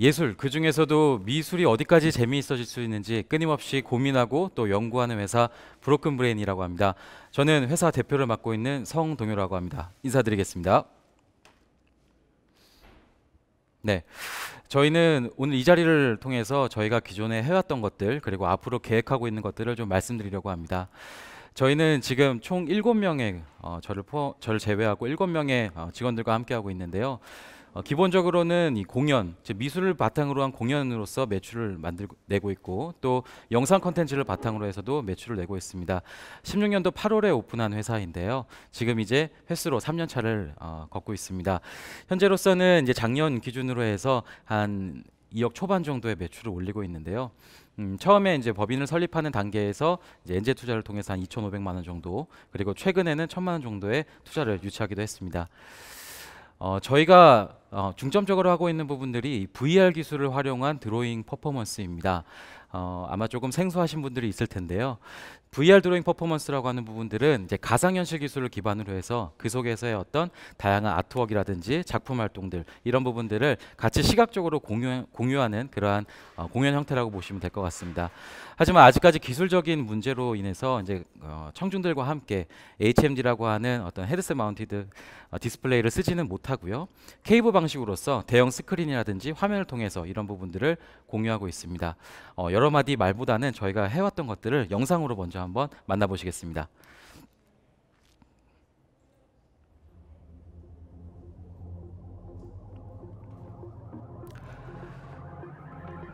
예술 그 중에서도 미술이 어디까지 재미있어질 수 있는지 끊임없이 고민하고 또 연구하는 회사 브로큰 브레인이라고 합니다. 저는 회사 대표를 맡고 있는 성동효라고 합니다. 인사드리겠습니다. 네. 저희는 오늘 이 자리를 통해서 저희가 기존에 해왔던 것들 그리고 앞으로 계획하고 있는 것들을 좀 말씀드리려고 합니다. 저희는 지금 총 7명의 어, 저를 포, 저를 제외하고 7명의 어, 직원들과 함께하고 있는데요. 어, 기본적으로는 이 공연, 즉 미술을 바탕으로 한 공연으로서 매출을 만들고 내고 있고 또 영상 컨텐츠를 바탕으로 해서도 매출을 내고 있습니다. 16년도 8월에 오픈한 회사인데요. 지금 이제 횟수로 3년 차를 어, 걷고 있습니다. 현재로서는 이제 작년 기준으로 해서 한 2억 초반 정도의 매출을 올리고 있는데요. 음, 처음에 이제 법인을 설립하는 단계에서 이제 엔제 투자를 통해서 한 2,500만 원 정도 그리고 최근에는 1,000만 원 정도의 투자를 유치하기도 했습니다. 어, 저희가 어, 중점적으로 하고 있는 부분들이 VR 기술을 활용한 드로잉 퍼포먼스입니다. 어, 아마 조금 생소하신 분들이 있을 텐데요. VR 드로잉 퍼포먼스라고 하는 부분들은 이제 가상현실 기술을 기반으로 해서 그 속에서의 어떤 다양한 아트웍이라든지 작품 활동들 이런 부분들을 같이 시각적으로 공유, 공유하는 그러한 어, 공연 형태라고 보시면 될 것 같습니다. 하지만 아직까지 기술적인 문제로 인해서 이제 어, 청중들과 함께 HMD라고 하는 어떤 헤드셋 마운티드 어, 디스플레이를 쓰지는 못하고요. 케이블 방 식으로서 대형 스크린이라든지 화면을 통해서 이런 부분들을 공유하고 있습니다. 어, 여러 마디 말보다는 저희가 해왔던 것들을 영상으로 먼저 한번 만나보시겠습니다.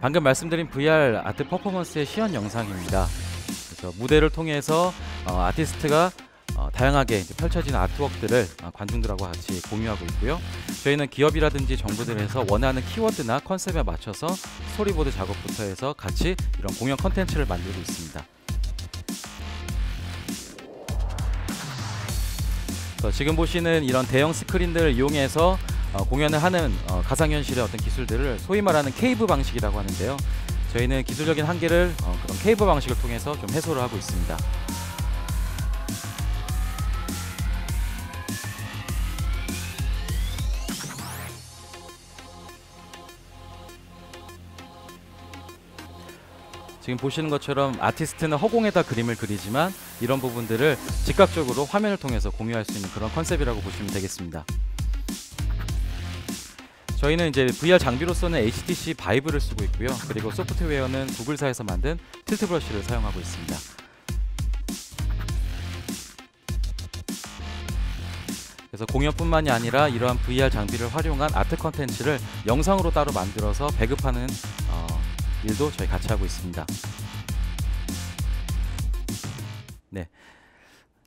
방금 말씀드린 VR 아트 퍼포먼스의 시연 영상입니다. 그래서 무대를 통해서 어, 아티스트가 어, 다양하게 펼쳐지는 아트웍들을 어, 관중들하고 같이 공유하고 있고요. 저희는 기업이라든지 정부들에서 원하는 키워드나 컨셉에 맞춰서 스토리보드 작업부터 해서 같이 이런 공연 컨텐츠를 만들고 있습니다. 지금 보시는 이런 대형 스크린들을 이용해서 어, 공연을 하는 어, 가상현실의 어떤 기술들을 소위 말하는 케이브 방식이라고 하는데요. 저희는 기술적인 한계를 어, 그런 케이브 방식을 통해서 좀 해소를 하고 있습니다. 지금 보시는 것처럼 아티스트는 허공에다 그림을 그리지만 이런 부분들을 즉각적으로 화면을 통해서 공유할 수 있는 그런 컨셉이라고 보시면 되겠습니다. 저희는 이제 VR 장비로서는 HTC 바이브를 쓰고 있고요. 그리고 소프트웨어는 구글사에서 만든 틸트 브러쉬를 사용하고 있습니다. 그래서 공연뿐만이 아니라 이러한 VR 장비를 활용한 아트 컨텐츠를 영상으로 따로 만들어서 배급하는 어, 일도 저희 같이 하고 있습니다. 네.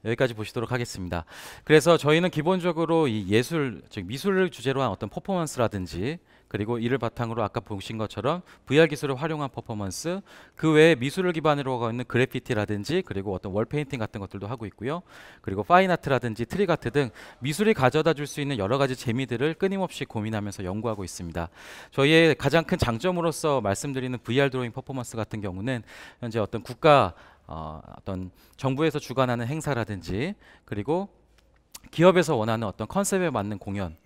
여기까지 보시도록 하겠습니다. 그래서 저희는 기본적으로 이 예술, 즉 미술을 주제로 한 어떤 퍼포먼스라든지 그리고 이를 바탕으로 아까 보신 것처럼 VR 기술을 활용한 퍼포먼스, 그 외에 미술을 기반으로 하고 있는 그래피티라든지 그리고 어떤 월 페인팅 같은 것들도 하고 있고요. 그리고 파인 아트라든지 트릭 아트 등 미술이 가져다 줄 수 있는 여러 가지 재미들을 끊임없이 고민하면서 연구하고 있습니다. 저희의 가장 큰 장점으로서 말씀드리는 VR 드로잉 퍼포먼스 같은 경우는 현재 어떤 국가 어, 어떤 정부에서 주관하는 행사라든지 그리고 기업에서 원하는 어떤 컨셉에 맞는 공연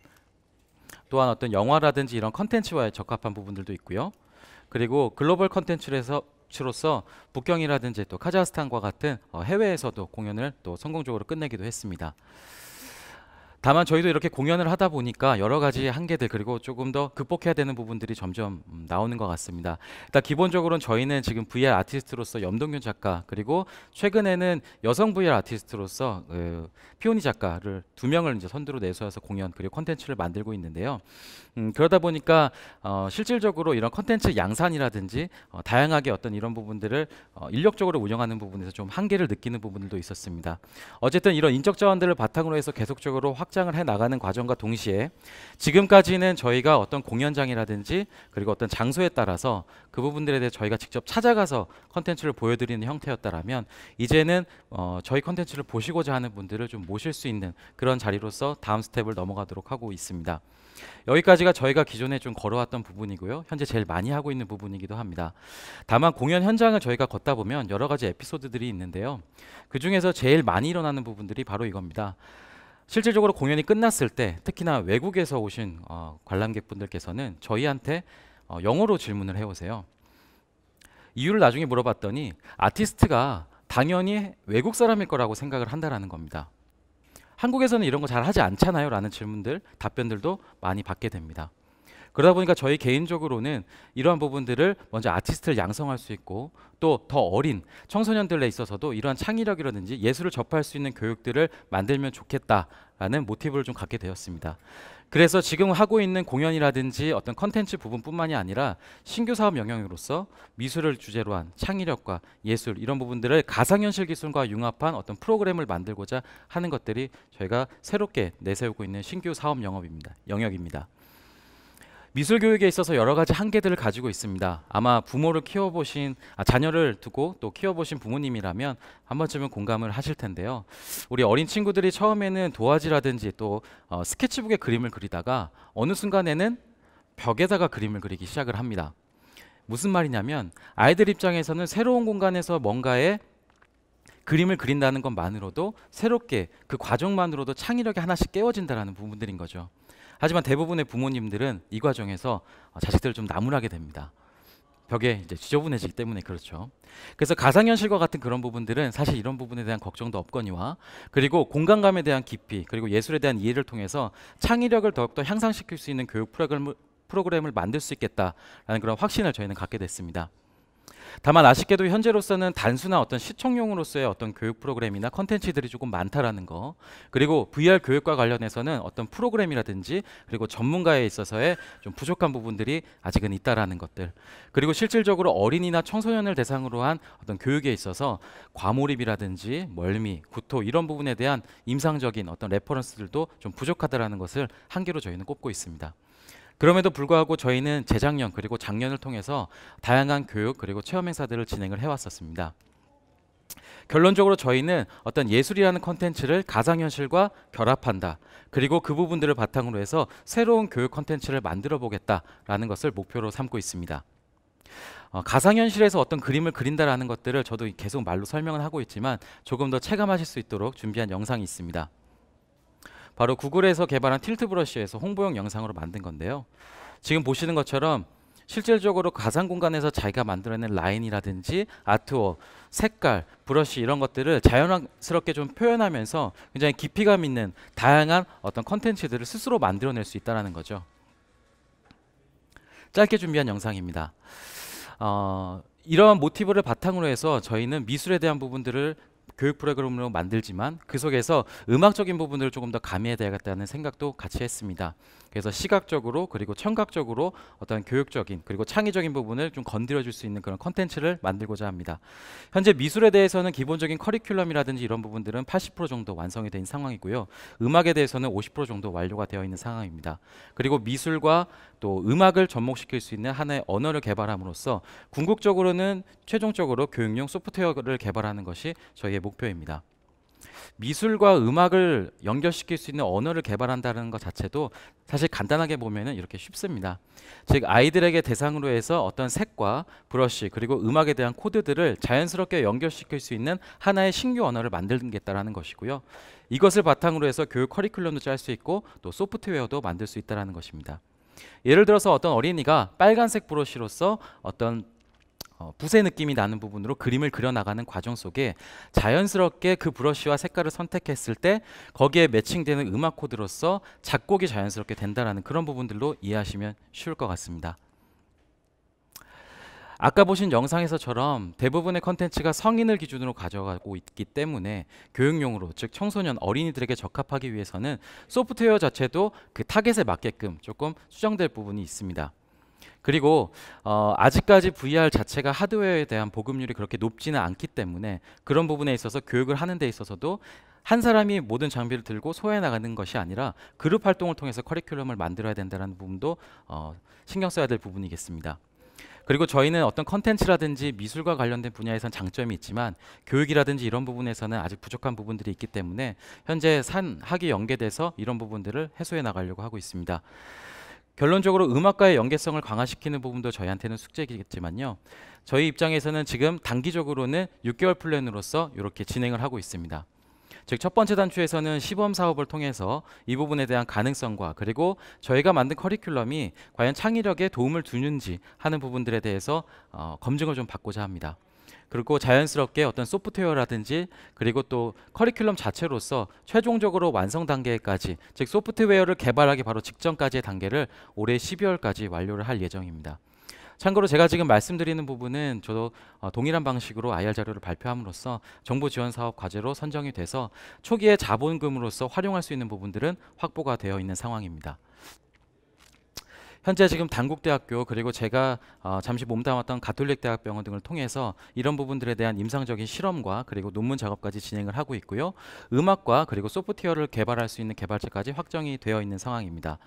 또한 어떤 영화라든지 이런 컨텐츠와에 적합한 부분들도 있고요. 그리고 글로벌 컨텐츠에서 로서 북경이라든지 또 카자흐스탄과 같은 어, 해외에서도 공연을 또 성공적으로 끝내기도 했습니다. 다만 저희도 이렇게 공연을 하다 보니까 여러 가지 한계들 그리고 조금 더 극복해야 되는 부분들이 점점 음, 나오는 것 같습니다. 일단 기본적으로는 저희는 지금 VR 아티스트로서 염동균 작가 그리고 최근에는 여성 VR 아티스트로서 그 피오니 작가를 두 명을 이제 선두로 내세워서 공연 그리고 콘텐츠를 만들고 있는데요. 음, 그러다 보니까 어, 실질적으로 이런 콘텐츠 양산이라든지 어, 다양하게 어떤 이런 부분들을 어, 인력적으로 운영하는 부분에서 좀 한계를 느끼는 부분들도 있었습니다. 어쨌든 이런 인적 자원들을 바탕으로 해서 계속적으로 확 장을 해 나가는 과정과 동시에 지금까지는 저희가 어떤 공연장이라든지 그리고 어떤 장소에 따라서 그 부분들에 대해 저희가 직접 찾아가서 컨텐츠를 보여드리는 형태였다라면 이제는 어, 저희 컨텐츠를 보시고자 하는 분들을 좀 모실 수 있는 그런 자리로서 다음 스텝을 넘어가도록 하고 있습니다. 여기까지가 저희가 기존에 좀 걸어왔던 부분이고요. 현재 제일 많이 하고 있는 부분이기도 합니다. 다만 공연 현장을 저희가 걷다 보면 여러 가지 에피소드들이 있는데요. 그 중에서 제일 많이 일어나는 부분들이 바로 이겁니다. 실질적으로 공연이 끝났을 때 특히나 외국에서 오신 어, 관람객분들께서는 저희한테 어, 영어로 질문을 해오세요. 이유를 나중에 물어봤더니 아티스트가 당연히 외국 사람일 거라고 생각을 한다라는 겁니다. 한국에서는 이런 거 잘 하지 않잖아요 라는 질문들, 답변들도 많이 받게 됩니다. 그러다 보니까 저희 개인적으로는 이러한 부분들을 먼저 아티스트를 양성할 수 있고 또 더 어린 청소년들에 있어서도 이러한 창의력이라든지 예술을 접할 수 있는 교육들을 만들면 좋겠다라는 모티브를 좀 갖게 되었습니다. 그래서 지금 하고 있는 공연이라든지 어떤 컨텐츠 부분뿐만이 아니라 신규 사업 영역으로서 미술을 주제로 한 창의력과 예술 이런 부분들을 가상현실 기술과 융합한 어떤 프로그램을 만들고자 하는 것들이 저희가 새롭게 내세우고 있는 신규 사업 영업입니다. 영역입니다. 미술 교육에 있어서 여러 가지 한계들을 가지고 있습니다. 아마 부모를 키워보신 아, 자녀를 두고 또 키워보신 부모님이라면 한 번쯤은 공감을 하실 텐데요. 우리 어린 친구들이 처음에는 도화지라든지 또 어, 스케치북에 그림을 그리다가 어느 순간에는 벽에다가 그림을 그리기 시작을 합니다. 무슨 말이냐면 아이들 입장에서는 새로운 공간에서 뭔가에 그림을 그린다는 것만으로도 새롭게 그 과정만으로도 창의력이 하나씩 깨워진다는 부분들인 거죠. 하지만 대부분의 부모님들은 이 과정에서 어, 자식들을 좀 나무라게 됩니다. 벽에 이제 지저분해지기 때문에 그렇죠. 그래서 가상현실과 같은 그런 부분들은 사실 이런 부분에 대한 걱정도 없거니와 그리고 공간감에 대한 깊이 그리고 예술에 대한 이해를 통해서 창의력을 더욱더 향상시킬 수 있는 교육 프로그램을, 프로그램을 만들 수 있겠다라는 그런 확신을 저희는 갖게 됐습니다. 다만 아쉽게도 현재로서는 단순한 어떤 시청용으로서의 어떤 교육 프로그램이나 컨텐츠들이 조금 많다라는 거 그리고 VR 교육과 관련해서는 어떤 프로그램이라든지 그리고 전문가에 있어서의 좀 부족한 부분들이 아직은 있다라는 것들 그리고 실질적으로 어린이나 청소년을 대상으로 한 어떤 교육에 있어서 과몰입이라든지 멀미, 구토 이런 부분에 대한 임상적인 어떤 레퍼런스들도 좀 부족하다라는 것을 한계로 저희는 꼽고 있습니다. 그럼에도 불구하고 저희는 재작년 그리고 작년을 통해서 다양한 교육 그리고 체험 행사들을 진행을 해왔었습니다. 결론적으로 저희는 어떤 예술이라는 컨텐츠를 가상현실과 결합한다. 그리고 그 부분들을 바탕으로 해서 새로운 교육 컨텐츠를 만들어 보겠다라는 것을 목표로 삼고 있습니다. 어, 가상현실에서 어떤 그림을 그린다라는 것들을 저도 계속 말로 설명을 하고 있지만 조금 더 체감하실 수 있도록 준비한 영상이 있습니다. 바로 구글에서 개발한 틸트 브러쉬에서 홍보용 영상으로 만든 건데요. 지금 보시는 것처럼 실질적으로 가상 공간에서 자기가 만들어낸 라인이라든지 아트웍, 색깔, 브러쉬 이런 것들을 자연스럽게 좀 표현하면서 굉장히 깊이감 있는 다양한 어떤 컨텐츠들을 스스로 만들어낼 수 있다는 거죠. 짧게 준비한 영상입니다. 어, 이러한 모티브를 바탕으로 해서 저희는 미술에 대한 부분들을 교육 프로그램으로 만들지만 그 속에서 음악적인 부분들을 조금 더 가미해야 되겠다는 생각도 같이 했습니다. 그래서 시각적으로 그리고 청각적으로 어떤 교육적인 그리고 창의적인 부분을 좀 건드려 줄 수 있는 그런 컨텐츠를 만들고자 합니다. 현재 미술에 대해서는 기본적인 커리큘럼이라든지 이런 부분들은 80% 정도 완성이 된 상황이고요. 음악에 대해서는 50% 정도 완료가 되어 있는 상황입니다. 그리고 미술과 또 음악을 접목시킬 수 있는 하나의 언어를 개발함으로써 궁극적으로는 최종적으로 교육용 소프트웨어를 개발하는 것이 저희의 목표입니다. 미술과 음악을 연결시킬 수 있는 언어를 개발한다는 것 자체도 사실 간단하게 보면은 이렇게 쉽습니다. 즉 아이들에게 대상으로 해서 어떤 색과 브러쉬 그리고 음악에 대한 코드들을 자연스럽게 연결시킬 수 있는 하나의 신규 언어를 만들겠다라는 것이고요. 이것을 바탕으로 해서 교육 커리큘럼도 짤 수 있고 또 소프트웨어도 만들 수 있다라는 것입니다. 예를 들어서 어떤 어린이가 빨간색 브러쉬로서 어떤 어, 붓의 느낌이 나는 부분으로 그림을 그려나가는 과정 속에 자연스럽게 그 브러쉬와 색깔을 선택했을 때 거기에 매칭되는 음악 코드로서 작곡이 자연스럽게 된다는 그런 부분들로 이해하시면 쉬울 것 같습니다. 아까 보신 영상에서처럼 대부분의 컨텐츠가 성인을 기준으로 가져가고 있기 때문에 교육용으로 즉 청소년 어린이들에게 적합하기 위해서는 소프트웨어 자체도 그 타겟에 맞게끔 조금 수정될 부분이 있습니다. 그리고 어, 아직까지 VR 자체가 하드웨어에 대한 보급률이 그렇게 높지는 않기 때문에 그런 부분에 있어서 교육을 하는 데 있어서도 한 사람이 모든 장비를 들고 소화해 나가는 것이 아니라 그룹 활동을 통해서 커리큘럼을 만들어야 된다는 부분도 어, 신경 써야 될 부분이겠습니다. 그리고 저희는 어떤 컨텐츠라든지 미술과 관련된 분야에선 장점이 있지만 교육이라든지 이런 부분에서는 아직 부족한 부분들이 있기 때문에 현재 산 학이 연계돼서 이런 부분들을 해소해 나가려고 하고 있습니다. 결론적으로 음악과의 연계성을 강화시키는 부분도 저희한테는 숙제이겠지만요. 저희 입장에서는 지금 단기적으로는 6개월 플랜으로서 이렇게 진행을 하고 있습니다. 즉 첫 번째 단추에서는 시범 사업을 통해서 이 부분에 대한 가능성과 그리고 저희가 만든 커리큘럼이 과연 창의력에 도움을 주는지 하는 부분들에 대해서 어, 검증을 좀 받고자 합니다. 그리고 자연스럽게 어떤 소프트웨어라든지 그리고 또 커리큘럼 자체로서 최종적으로 완성 단계까지 즉 소프트웨어를 개발하기 바로 직전까지의 단계를 올해 12월까지 완료를 할 예정입니다. 참고로 제가 지금 말씀드리는 부분은 저도 어, 동일한 방식으로 IR 자료를 발표함으로써 정부 지원 사업 과제로 선정이 돼서 초기에 자본금으로서 활용할 수 있는 부분들은 확보가 되어 있는 상황입니다. 현재 지금 단국대학교 그리고 제가 어, 잠시 몸담았던 가톨릭대학병원 등을 통해서 이런 부분들에 대한 임상적인 실험과 그리고 논문 작업까지 진행을 하고 있고요. 음악과 그리고 소프트웨어를 개발할 수 있는 개발자까지 확정이 되어 있는 상황입니다.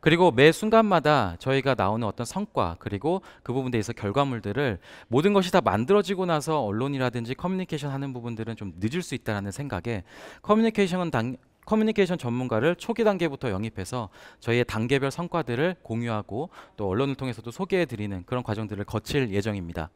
그리고 매 순간마다 저희가 나오는 어떤 성과 그리고 그 부분에 대해서 결과물들을 모든 것이 다 만들어지고 나서 언론이라든지 커뮤니케이션 하는 부분들은 좀 늦을 수 있다라는 생각에 커뮤니케이션은 당, 커뮤니케이션 전문가를 초기 단계부터 영입해서 저희의 단계별 성과들을 공유하고 또 언론을 통해서도 소개해 드리는 그런 과정들을 거칠 예정입니다.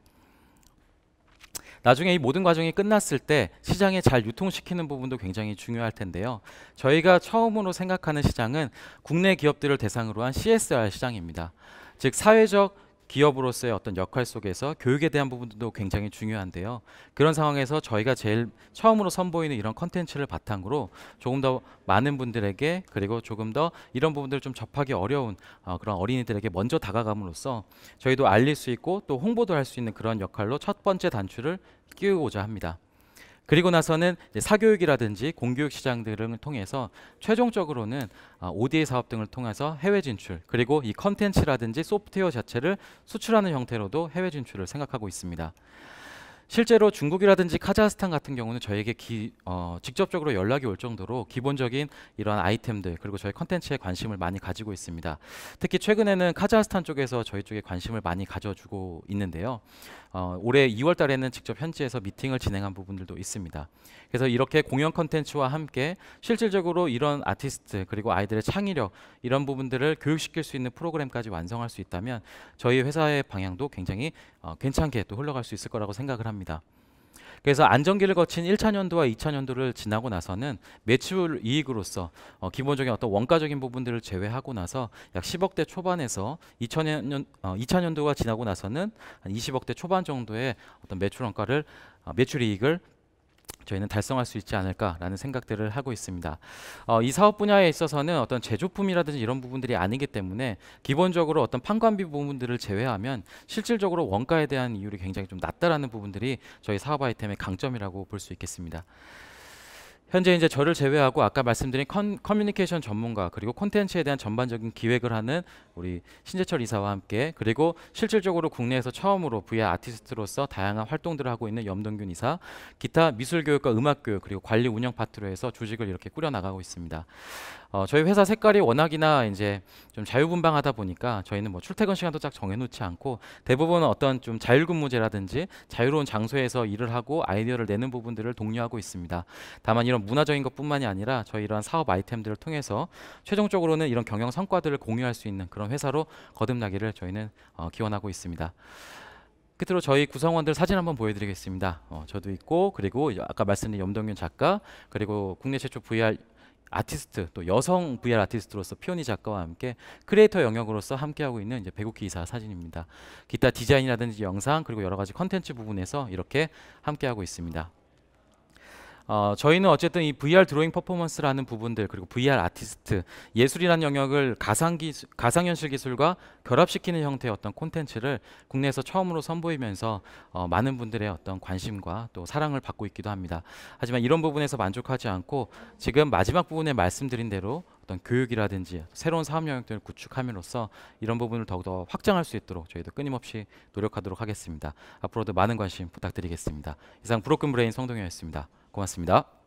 나중에 이 모든 과정이 끝났을 때 시장에 잘 유통시키는 부분도 굉장히 중요할 텐데요. 저희가 처음으로 생각하는 시장은 국내 기업들을 대상으로 한 CSR 시장입니다. 즉 사회적 기업으로서의 어떤 역할 속에서 교육에 대한 부분도 굉장히 중요한데요. 그런 상황에서 저희가 제일 처음으로 선보이는 이런 컨텐츠를 바탕으로 조금 더 많은 분들에게 그리고 조금 더 이런 부분들을 좀 접하기 어려운 어, 그런 어린이들에게 먼저 다가감으로써 저희도 알릴 수 있고 또 홍보도 할 수 있는 그런 역할로 첫 번째 단추를 끼우고자 합니다. 그리고 나서는 사교육이라든지 공교육 시장 등을 통해서 최종적으로는 ODA 아, 사업 등을 통해서 해외 진출 그리고 이 컨텐츠라든지 소프트웨어 자체를 수출하는 형태로도 해외 진출을 생각하고 있습니다. 실제로 중국이라든지 카자흐스탄 같은 경우는 저에게 기, 어, 직접적으로 연락이 올 정도로 기본적인 이런 아이템들 그리고 저희 컨텐츠에 관심을 많이 가지고 있습니다. 특히 최근에는 카자흐스탄 쪽에서 저희 쪽에 관심을 많이 가져주고 있는데요. 어, 올해 2월 달에는 직접 현지에서 미팅을 진행한 부분들도 있습니다. 그래서 이렇게 공연 컨텐츠와 함께 실질적으로 이런 아티스트 그리고 아이들의 창의력 이런 부분들을 교육시킬 수 있는 프로그램까지 완성할 수 있다면 저희 회사의 방향도 굉장히 어, 괜찮게 또 흘러갈 수 있을 거라고 생각을 합니다. 그래서 안정기를 거친 1차 년도와 2차 년도를 지나고 나서는 매출 이익으로서 어, 기본적인 어떤 원가적인 부분들을 제외하고 나서 약 10억대 초반에서 2000년 어, 2차 년도가 지나고 나서는 한 20억대 초반 정도의 어떤 매출 원가를 어, 매출 이익을 저희는 달성할 수 있지 않을까라는 생각들을 하고 있습니다. 어, 이 사업 분야에 있어서는 어떤 제조품이라든지 이런 부분들이 아니기 때문에 기본적으로 어떤 판관비 부분들을 제외하면 실질적으로 원가에 대한 이율이 굉장히 좀 낮다라는 부분들이 저희 사업 아이템의 강점이라고 볼 수 있겠습니다. 현재 이제 저를 제외하고 아까 말씀드린 컨, 커뮤니케이션 전문가 그리고 콘텐츠에 대한 전반적인 기획을 하는 우리 신재철 이사와 함께 그리고 실질적으로 국내에서 처음으로 VR 아티스트로서 다양한 활동들을 하고 있는 염동균 이사 기타 미술 교육과 음악 교육 그리고 관리 운영 파트로 해서 조직을 이렇게 꾸려 나가고 있습니다. 어, 저희 회사 색깔이 워낙이나 이제 좀 자유분방하다 보니까 저희는 뭐 출퇴근 시간도 딱 정해놓지 않고 대부분 어떤 좀 자율근무제라든지 자유로운 장소에서 일을 하고 아이디어를 내는 부분들을 독려하고 있습니다. 다만 이런 문화적인 것뿐만이 아니라 저희 이러한 사업 아이템들을 통해서 최종적으로는 이런 경영 성과들을 공유할 수 있는 그런 회사로 거듭나기를 저희는 어, 기원하고 있습니다. 끝으로 저희 구성원들 사진 한번 보여드리겠습니다. 어, 저도 있고 그리고 아까 말씀드린 염동윤 작가 그리고 국내 최초 VR 아티스트 또 여성 VR 아티스트로서 피오니 작가와 함께 크리에이터 영역으로서 함께하고 있는 이제 배국희 이사 사진입니다. 기타 디자인이라든지 영상 그리고 여러 가지 컨텐츠 부분에서 이렇게 함께하고 있습니다. 어, 저희는 어쨌든 이 VR 드로잉 퍼포먼스라는 부분들 그리고 VR 아티스트 예술이라는 영역을 가상 기술, 가상 현실 기술과 결합시키는 형태의 어떤 콘텐츠를 국내에서 처음으로 선보이면서 어, 많은 분들의 어떤 관심과 또 사랑을 받고 있기도 합니다. 하지만 이런 부분에서 만족하지 않고 지금 마지막 부분에 말씀드린 대로 어떤 교육이라든지 새로운 사업 영역들을 구축함으로써 이런 부분을 더욱더 확장할 수 있도록 저희도 끊임없이 노력하도록 하겠습니다. 앞으로도 많은 관심 부탁드리겠습니다. 이상 브로큰 브레인 성동현이었습니다. 고맙습니다.